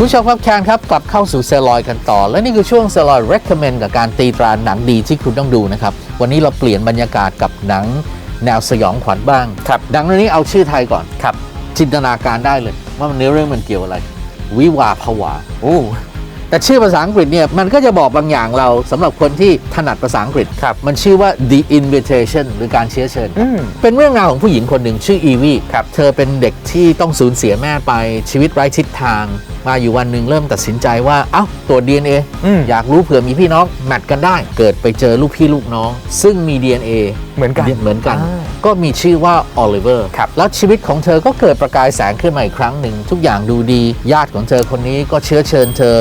ผู้ชมครับแคนครับกลับเข้าสู่เซลลอยกันต่อ และนี่คือช่วงเซลลอย recommend กับการตีตราหนังดีที่คุณต้องดูนะครับ วันนี้เราเปลี่ยนบรรยากาศกับหนังแนวสยองขวัญบ้างครับดังนั้นนี้เอาชื่อไทยก่อนครับ จินตนาการได้เลย ว่ามันเนื้อเรื่องมันเกี่ยวอะไร วิวาผวาโอ้แต่ชื่อภาษาอังกฤษเนี่ยมันก็จะบอกบางอย่างเราสำหรับคนที่ถนัดภาษาอังกฤษครับมันชื่อว่า the invitation หรือการเชื้อเชิญอืมเป็นเรื่องราวของผู้หญิงคนหนึ่งชื่ออีวีครับเธอเป็นเด็กที่ต้องสูญเสียแม่ไปชีวิตไร้ทิศทาง มาอยู่วันหนึ่งเริ่มตัดสินใจว่าเอ้าตรวจ DNA อืม อยากรู้เผื่อมีพี่น้องแมทกันได้ เกิดไปเจอลูกพี่ลูกน้อง ซึ่งมี DNA เหมือนกัน เหมือนกัน อ่าก็มีชื่อว่าออลิเวอร์ครับ แล้วชีวิตของเธอก็เกิดประกายแสงขึ้นมาอีกครั้งหนึ่ง ทุกอย่างดูดี ญาติของเธอคนนี้ก็เชื้อเชิญเธอ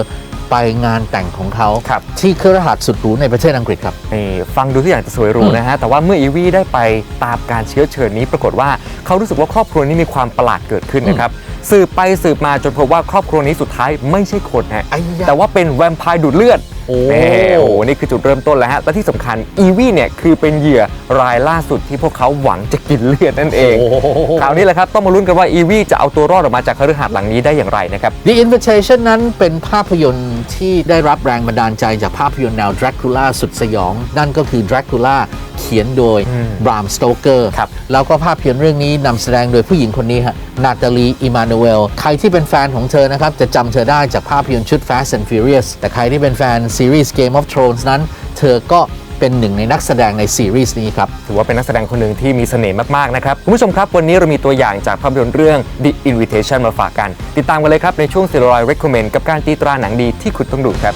ไปงานแต่งของเขา ครับ ที่เครือหัสสุดหรูในประเทศอังกฤษครับ นี่ฟังดูทุกอย่างจะสวยหรูอืม นะฮะ แต่ว่าเมื่ออีวี่ได้ไปตามการเชื้อเชิญนี้ปรากฏว่าเขารู้สึกว่าครอบครัวนี้มีความประหลาดเกิดขึ้นนะครับ สืบไปสืบมาจนพบว่าครอบครัวนี้สุดท้ายไม่ใช่คนฮะไอ้ยะแต่ว่าเป็นแวมไพร์ดูดเลือด โอ้แหมโอ้โหนี่คือจุดเริ่มต้นแล้วฮะ และที่สำคัญอีวี่เนี่ยคือเป็นเหยื่อรายล่าสุดที่พวกเขาหวังจะกินเลือดนั่นเองโอ้โหคราวนี้แหละครับ ต้องมาลุ้นกันว่าอีวี่จะเอาตัวรอดออกมาจากคฤหาสน์หลังนี้ได้อย่างไรนะครับ The Invitation นั้นเป็นภาพยนตร์ที่ได้รับแรงบันดาลใจจากภาพยนตร์แนว Dracula สุดสยอง นั่นก็คือ Dracula เขียนโดยอืมบรามสโตเกอร์ครับแล้วก็ภาพยนตร์เรื่องนี้นำแสดงโดยผู้หญิงคนนี้ฮะนาตาลีอิมานูเอลใครที่เป็นแฟนของเธอนะครับจะจำเธอได้จากภาพยนตร์ชุด Fast and Furious แต่ใครที่เป็นแฟนซีรีส์ Game of Thrones นั้น เธอก็เป็นหนึ่งในนักแสดงในซีรีส์นี้ครับ ถือว่าเป็นนักแสดงคนหนึ่งที่มีเสน่ห์มาก ๆ นะครับ คุณผู้ชมครับ วันนี้เรามีตัวอย่างจากภาพยนตร์เรื่อง The Invitation มาฝากกัน ติดตามกันเลยครับ ในช่วง Steroid Recommend กับการตีตราหนังดีที่คุณต้องดูครับ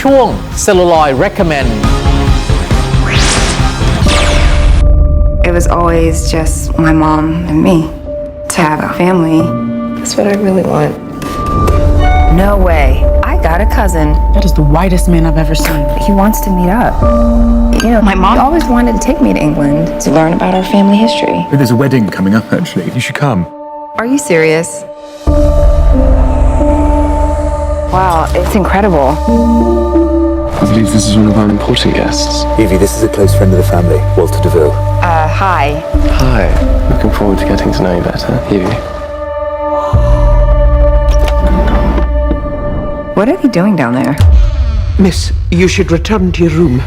ช่วง Celluloid Recommend It was always just my mom and me. To have a family. That's what I really want. No way. I got a cousin. That is the whitest man I've ever seen. He wants to meet up. You know, my mom always wanted to take me to England to learn about our family history. There's a wedding coming up, actually. You should come. Are you serious? Wow, it's incredible. I believe this is one of our important guests. Evie, this is a close friend of the family, Walter DeVille. Uh, hi. Hi. Looking forward to getting to know you better, Evie. What are they doing down there? Miss, you should return to your room.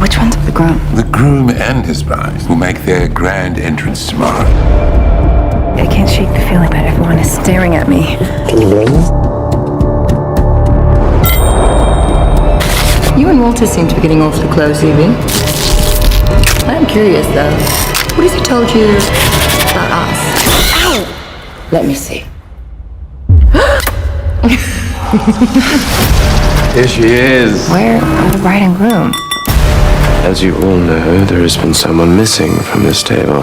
Which one's the groom? The groom and his bride will make their grand entrance tomorrow. I can't shake the feeling that everyone is staring at me. Can you blame them? You and Walter seem to be getting awfully close, Evie. I'm curious, though. What has he told you about us? Ow! Let me see. Here she is. Where are the bride and groom? As you all know, there has been someone missing from this table.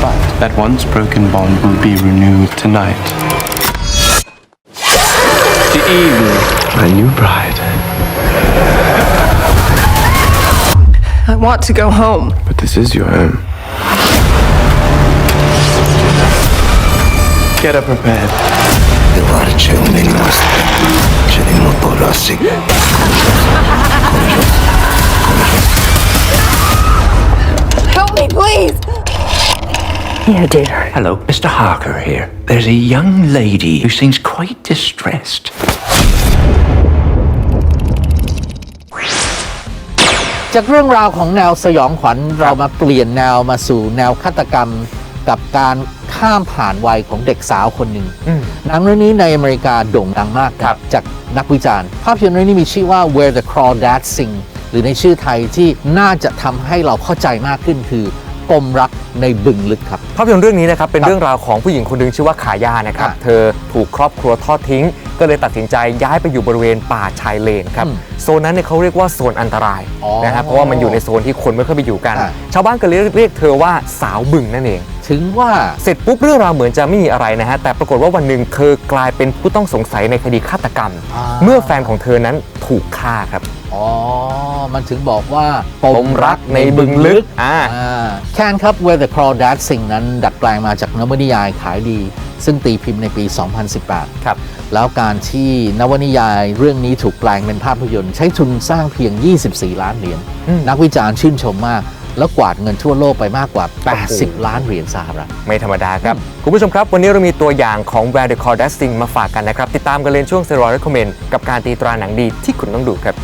But that once broken bond will be renewed tonight. The Evie, my new bride. I want to go home. But this is your home. Get up, her prepared. Help me, please! Yeah, dear. Hello, Mr. Harker here. There's a young lady who seems quite distressed. จากเรื่องราวของแนวสยองขวัญเรามาเปลี่ยนแนวมาสู่แนวฆาตกรรมกับการ ข้ามผ่านวัยของเด็กสาวคนหนึ่งอืมหนังเรื่องนี้ในอเมริกาโด่งดังมากครับจากนักวิจารณ์ ภาพยนตร์เรื่องนี้มีชื่อว่า Where the Crawdads Sing หรือในชื่อไทยที่น่าจะทำให้เราเข้าใจมากขึ้นคือปมรักในบึงลึกครับ ภาพยนตร์เรื่องนี้นะครับเป็นครับเรื่องราวของผู้หญิงคนหนึ่งชื่อว่าขายานะครับอะเธอถูกครอบครัวทอดทิ้ง ก็เลยตัดสินใจย้ายไปอยู่บริเวณป่าชายเลนครับอืมโซนนั้นเนี่ยเขาเรียกว่าโซนอันตรายอ๋อนะครับเพราะว่ามันอยู่ในโซนที่คนไม่ค่อยไปอยู่กันอะชาวบ้านก็เลยเรียกเธอว่าสาวบึงนั่นเอง ถึงว่าเสร็จปุ๊บเรื่องราวเหมือนจะไม่มีอะไรนะฮะแต่ปรากฏว่าวันหนึ่งเธอกลายเป็นผู้ต้องสงสัยในคดีฆาตกรรม อ่า เมื่อแฟนของเธอนั้นถูกฆ่าครับอ๋อ มันถึงบอกว่าปมรักในบึงลึกอ่า อ่าแคนครับ Where the Crawdads Sing นั้นดัดแปลงมาจากนวนิยายขายดี ซึ่งตีพิมพ์ในปี 2018 ครับ แล้วการที่นวนิยายเรื่องนี้ถูกแปลงเป็นภาพยนตร์ ใช้ทุนสร้างเพียง 24 ล้านเหรียญ อืม นักวิจารณ์ชื่นชมมาก แล้วกวาดเงินทั่วโลกไปมากกว่า 80 ล้านเหรียญสหรัฐ ไม่ธรรมดาครับ คุณผู้ชมครับ วันนี้เรามีตัวอย่างของ Where the Corded Sing มาฝากกันนะครับ ติดตามกันเลยในช่วง s e r o y Recommend กับการตีตราหนังดีที่คุณต้องดูครับ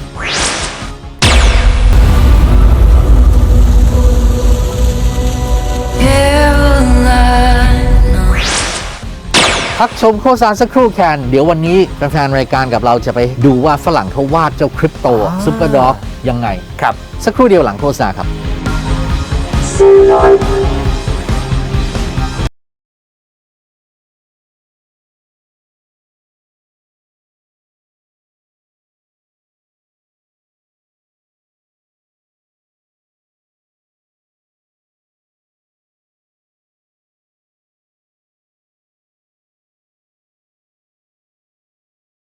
พักชมโฆษณาสักครู่แคนเดี๋ยววันนี้แฟนๆรายการกับเราจะไปดูว่าฝรั่งเขาวาดเจ้าคริปโต ซุปเปอร์ด็อกยังไง ครับ สักครู่เดียวหลังโฆษณาครับ xin lỗi.